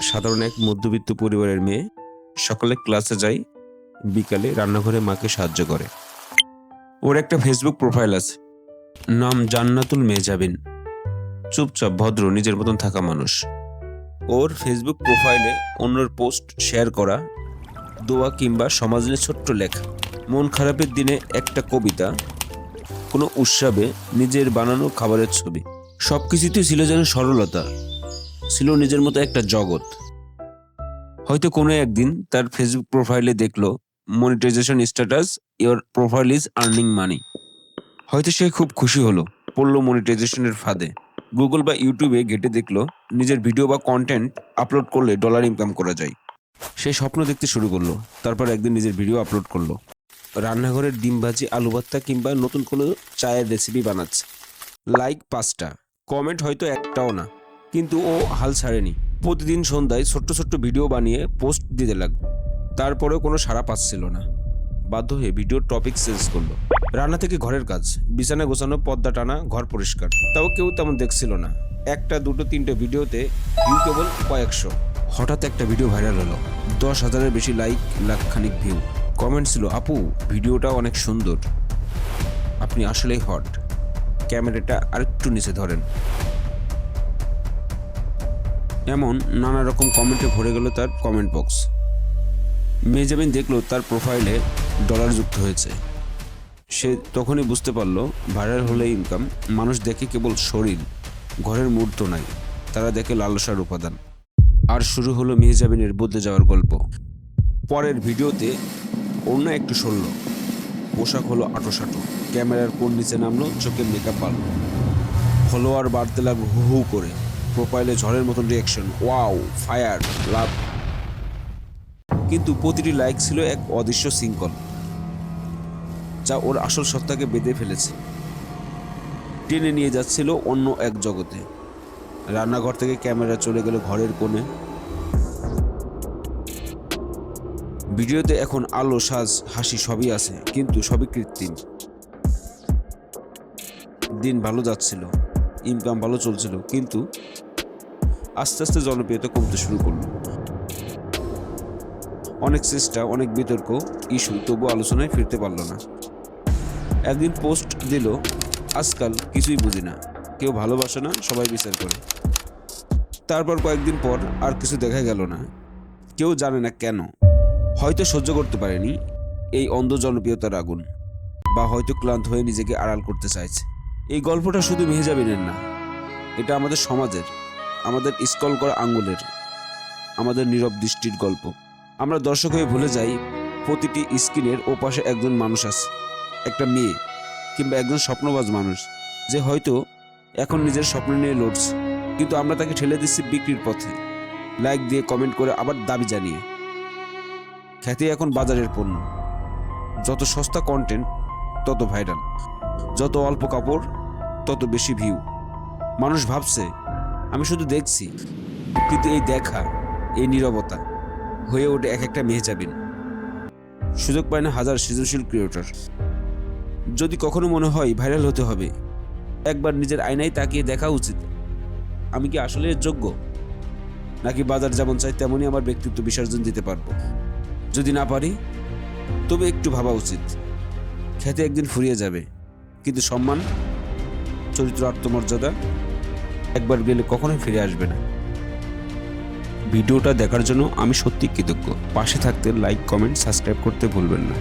সাধারণ এক মধ্যবিত্ত পরিবারের মেয়ে। সকালে ক্লাসে যায় বিকালে রান্নাঘরে মাকে সাহায্য করে। ওর একটা ফেসবুক প্রোফাইল আছে। নাম জান্নাতুল মেজাবিন। চুপচাপ, ভদ্র, নিজের মতন থাকা মানুষ। ওর ফেসবুক প্রোফাইলে অন্যর পোস্ট শেয়ার করা, দোয়া কিংবা সমাজ নিয়ে ছোট্ট লেখা। মন খারাপের দিনে একটা কবিতা, কোনো উৎসবে নিজের বানানো খাবারের ছবি। সব কিছুতেই ছিল যেন সরলতা। ছিল নিজের মতো একটা জগৎ। হয়তো কোনো একদিন তার ফেসবুক প্রোফাইলে দেখল monetization status your profile is earning money হয়তো সে খুব খুশি হলো, পড়ল মনিটাইজেশনের ফাঁদে। গুগল বা ইউটিউবে ঘেটে দেখল, নিজের ভিডিও বা কন্টেন্ট আপলোড করলে ডলার ইনকাম করা যায়। সে স্বপ্ন দেখতে শুরু করল, তারপর একদিন নিজের ভিডিও আপলোড করল। রান্নাঘরের ডিম ভাজি, আলু ভর্তা কিংবা নতুন কোনো চায়ের রেসিপি বানাচ্ছে। লাইক পাঁচটা কমেন্ট হয়তো একটাও না। কিন্তু ও হাল ছাড়েনি। প্রতিদিন সন্ধ্যায় ছোট্ট ছোট্ট ভিডিও বানিয়ে পোস্ট দিতে লাগল। তারপরেও কোনো সাড়া পাচ্ছিল না। বাধ্য হয়ে ভিডিওর টপিক চেঞ্জ করল। রান্না থেকে ঘরের কাজ, বিছানা গোছানো পর্দা টানা, ঘর পরিষ্কার। তাও কেউ তেমন দেখছিল না। একটা, দুটো, তিনটে ভিডিওতে ভিউ কেবল কয়েকশো। হঠাৎ একটা ভিডিও ভাইরাল হলো। দশ হাজারের বেশি লাইক, লাখখানিক ভিউ। কমেন্ট ছিল, আপু, ভিডিওটা অনেক সুন্দর। আপনি আসলেই হট। ক্যামেরাটা আরেকটু নিচে ধরেন। এমন নানা রকম কমেন্টে ভরে গেল তার কমেন্ট বক্স মেজাবিন দেখল তার প্রোফাইলে ডলার যুক্ত হয়েছে। সে তখনই বুঝতে পারল ভাইরাল হলে ইনকাম মানুষ দেখে কেবল শরীর, ঘরের মূর্ত নাই, তারা দেখে লালসার উপাদান। আর শুরু হলো মেহজাবিনের বদলে যাওয়ার গল্প। পরের ভিডিওতে অন্য একটু সরল, পোশাক হলো আটোসাটো, ক্যামেরার কোন নিচে নামলো, চোখের মেকআপ বাড়লো। ফলোয়ার বাড়তে লাগল হু হু করে। প্রোফাইলে ঝড়ের মতন রিয়াকশন ওয়াও ফায়ার লাভ কিন্তু প্রতিটি লাইক ছিল এক অদৃশ্য শৃঙ্খল যা ওর আসল সত্তাকে বেঁধে ফেলেছে। টেনে নিয়ে যাচ্ছিল অন্য এক জগতে। রান্নাঘর থেকে ক্যামেরা চলে গেল ঘরের কোণে। ভিডিওতে এখন আলো, সাজ, হাসি সবই আছে, কিন্তু সবই কৃত্রিম। দিন ভালো যাচ্ছিল। ইনকাম ভালো চলছিল, কিন্তু আস্তে আস্তে জনপ্রিয়তা কমতে শুরু করল। অনেক চেষ্টা, অনেক বিতর্ক, ইস্যু তবু আলোচনায় ফিরতে পারল না। একদিন পোস্ট দিল, আজকাল কিছুই বুঝি না, কেউ ভালোবাসে না, সবাই বিচার করে। তারপর কয়েকদিন পর আর কিছু দেখা গেল না। কেউ জানে না কেন, হয়তো সহ্য করতে পারেনি এই অন্ধ জনপ্রিয়তার আগুন, বা হয়তো ক্লান্ত হয়ে নিজেকে আড়াল করতে চাইছে। এই গল্পটা শুধু মেহেজাবিনের না, এটা আমাদের সমাজের, আমাদের স্কল করা আঙ্গুলের, আমাদের নীরব দৃষ্টির গল্প। আমরা দর্শক হয়ে ভুলে যাই, প্রতিটি স্ক্রিনের ওপাশে একজন মানুষ আছে, একটা মেয়ে কিংবা একজন স্বপ্নবাজ মানুষ, যে হয়তো এখন নিজের স্বপ্ন নিয়ে লড়ছে। কিন্তু আমরা তাকে ঠেলে দিচ্ছি বিক্রির পথে। লাইক দিয়ে কমেন্ট করে আবার দাবি জানিয়ে। খ্যাতি এখন বাজারের পণ্য। যত সস্তা কন্টেন্ট তত ভাইরাল যত অল্প কাপড় তত বেশি ভিউ মানুষ ভাবছে, আমি শুধু দেখছি, কিন্তু এই দেখা, এই নীরবতা হয়ে ওঠে এক একটা মেহজাবিন। সুযোগ পায় না হাজার সৃজনশীল ক্রিয়েটর যদি কখনো মনে হয় ভাইরাল হতে হবে, একবার নিজের আয়নায় তাকিয়ে দেখা উচিত। আমি কি আসলে যোগ্য? নাকি বাজার যেমন চাই, তেমনই আমার ব্যক্তিত্ব বিসর্জন দিতে পারব। যদি না পারি, তবে একটু ভাবা উচিত। খ্যাতি একদিন ফুরিয়ে যাবে, কিন্তু সম্মান চরিত্র আত্মমর্যাদা একবার গেলে কখনোই ফিরে আসবে না। ভিডিওটা দেখার জন্য আমি সত্যি কৃতজ্ঞ। পাশে থাকতে লাইক কমেন্ট সাবস্ক্রাইব করতে ভুলবেন না।